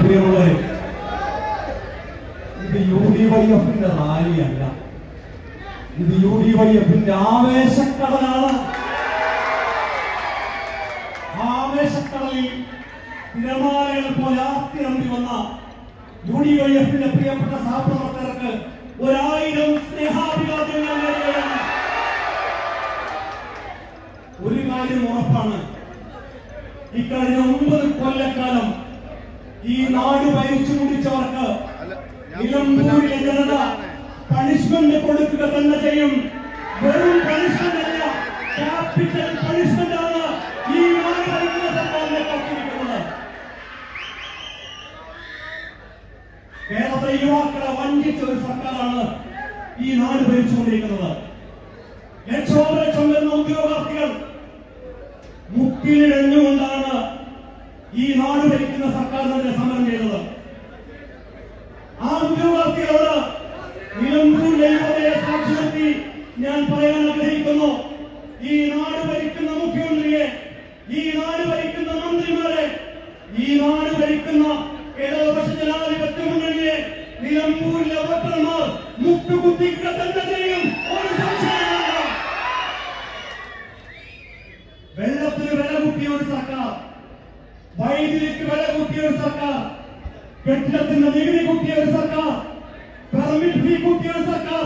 പ്രിയമുള്ളവരെ ഇത് U D Y എഫിന്റെ റാലിയല്ല ഇത് യു ഡി വൈ എഫിന്റെ ആവേശക്കടലാണ്. ആവേശക്കടലിൽ തിരമാലകൾ പോലെ ആർത്തിരമ്പി വന്ന യു ഡി വൈ എഫിന്റെ പ്രിയപ്പെട്ട സഹപ്രവർത്തകർക്ക് ഒരായിരം സ്നേഹാഭിവാദ്യങ്ങൾ നേരുകയാണ്. ഒരു കാര്യം ഉറപ്പാണ്. ഇക്കഴിഞ്ഞ ഒമ്പത് കൊല്ലക്കാലം ഈ നാട് ഭരിച്ചു മുടിച്ചവർക്ക് നിലമ്പൂരിലെ ജനത പണിഷ്മെന്റ് കൊടുക്കുക തന്നെ ചെയ്യും. വെറും പണിഷ്മെന്റ് അല്ല ക്യാപിറ്റൽ പണിഷ്മെന്റ് ആണ് ഈ നാട് ഭരിക്കുന്ന സർക്കാരിനെ കാത്തിരിക്കുന്നത്. കേരളത്തിലെ യുവാക്കളെ വഞ്ചിച്ച ഒരു സർക്കാരാണ് ഈ നാട് ഭരിച്ചുകൊണ്ടിരിക്കുന്നത്. ലക്ഷോപലക്ഷം വരുന്ന ഉദ്യോഗാർത്ഥികൾ മുക്കിലിഴഞ്ഞുകൊണ്ടാണ് പറയാൻ ഈ നാട് ഭരിക്കുന്ന മുഖ്യമന്ത്രിയെ ഈ നാട് ഭരിക്കുന്ന മന്ത്രിമാരെ ഈ നാട് ഭരിക്കുന്ന ഇടതുപക്ഷ ജനാധിപത്യ മുന്നണിയെ നിലമ്പൂരിലെ വോട്ടർമാർ മുട്ടുകുത്തിക്കുക തന്നെ ചെയ്യും ഒരു സംശയമില്ല വെള്ളത്തിന് വില കൂട്ടിയ ഒരു സർക്കാർ വൈദ്യുതിക്ക് വില കൂട്ടിയ ഒരു സർക്കാർ കെട്ടിടത്തിന്റെ നികുതി കൂട്ടിയ ഒരു സർക്കാർ പെർമിറ്റ് ഫീ കൂട്ടിയ ഒരു സർക്കാർ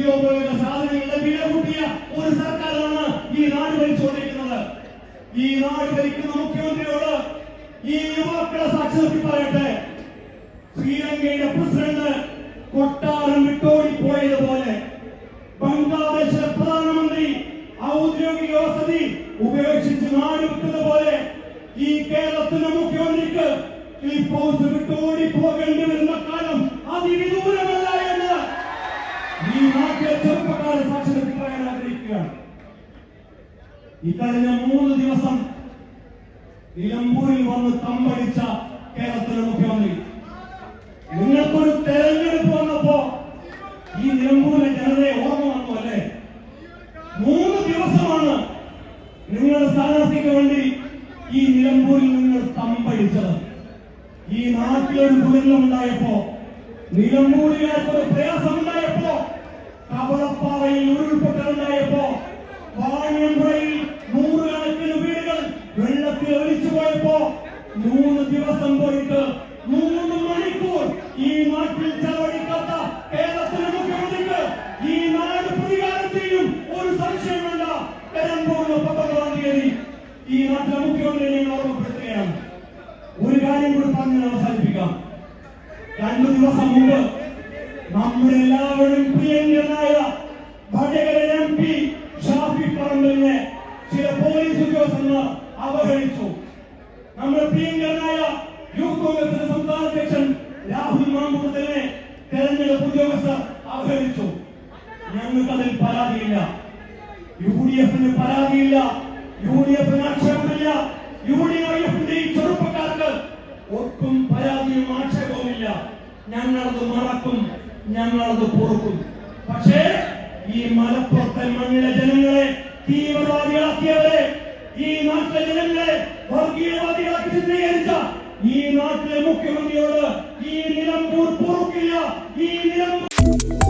നിത്യോപയോഗ സാധനങ്ങളുടെ വില കൂട്ടിയ ഒരു സർക്കാരാണ് ഈ നാട് ഭരിച്ചുകൊണ്ടിരിക്കുന്നത്. ഈ നാട് ഭരിക്കുന്ന മുഖ്യമന്ത്രിയോട് ഈ യുവാക്കളെ സാക്ഷി നിർത്തി പറയട്ടെ. ശ്രീലങ്കയുടെ പ്രസിഡന്റ് കൊട്ടാരം വിട്ടോടിപ്പോയതുപോലെ ബംഗ്ലാദേശിലെ പ്രധാനമന്ത്രി ഔദ്യോഗിക വസതി ഉപേക്ഷിച്ച് നാട് വിട്ടത് പോലെ ഈ കേരളത്തിന്റെ മുഖ്യമന്ത്രിക്ക് ക്ലിഫ് ഹൗസ് വിട്ടോടി പോകേണ്ടി വരുന്ന കാലം അതിവിദൂരമല്ല ഇക്കഴിഞ്ഞ മൂന്ന് ദിവസം നിലമ്പൂരിൽ വന്ന് തമ്പടിച്ച കേരളത്തിലെ മുഖ്യമന്ത്രി. നിങ്ങൾക്കൊരു തെരഞ്ഞെടുപ്പ് വന്നപ്പോ ഈ നിലമ്പൂരിലെ ജനതയെ ഓർമ്മ വന്നു അല്ലേ? മൂന്ന് ദിവസമാണ് നിങ്ങളുടെ സ്ഥാനാർത്ഥിക്ക് വേണ്ടി ഈ നിലമ്പൂരിൽ നിങ്ങൾ തമ്പടിച്ചത്. ഈ നാട്ടിലൊരു ദുരന്തം ഉണ്ടായപ്പോ നിലമ്പൂരിലേക്ക് ഒരു പ്രയാസം ഉണ്ടായപ്പോ കവളപ്പാറയിൽ ഉരുൾപൊട്ടലുണ്ടായപ്പോ ദിവസം പോയിട്ട് മൂന്ന് മണിക്കൂർ ഈ നാട്ടിൽ ചെലവഴിക്കാത്ത കേരളത്തിലെ മുഖ്യമന്ത്രിക്ക് ഈ നാട് പ്രതികാരം ഒരു സംശയം വേണ്ട വരാൻ പോകുന്ന പത്തൊമ്പതാം ഈ നാട്ടിലെ മുഖ്യമന്ത്രിയെ ഞാൻ ഓർമ്മപ്പെടുത്തുകയാണ്. ഒരു കാര്യം കൂടി പറഞ്ഞ് അവസാനിപ്പിക്കാം. രണ്ടു ദിവസം മുമ്പ് നമ്മുടെ എല്ലാവരും പ്രിയങ്കരനായ ഞങ്ങൾക്ക് അതിൽ പരാതിയില്ല. യു ഡി എഫിന് പരാതിയില്ല. യു ഡി എഫിന് ആക്ഷേപമില്ല യു ഡി എഫിന്റെ ഈ ചെറുപ്പക്കാർക്ക് ഒട്ടും പരാതിയും ആക്ഷേപവുമില്ല. ഞങ്ങളത് മറക്കും ഞങ്ങളത് പൊറുക്കും. പക്ഷേ ഈ മലപ്പുറത്തെ മണ്ണിലെ ജനങ്ങളെ തീവ്രവാദികളാക്കിയവരെ ഈ നാട്ടിലെ ജനങ്ങളെ വർഗീയവാദികളാക്കി ചിത്രീകരിച്ച ഈ നാട്ടിലെ മുഖ്യമന്ത്രിയോട് ഈ നിലമ്പൂർ പൊറുക്കില്ല. ഈ നിലമ്പൂർ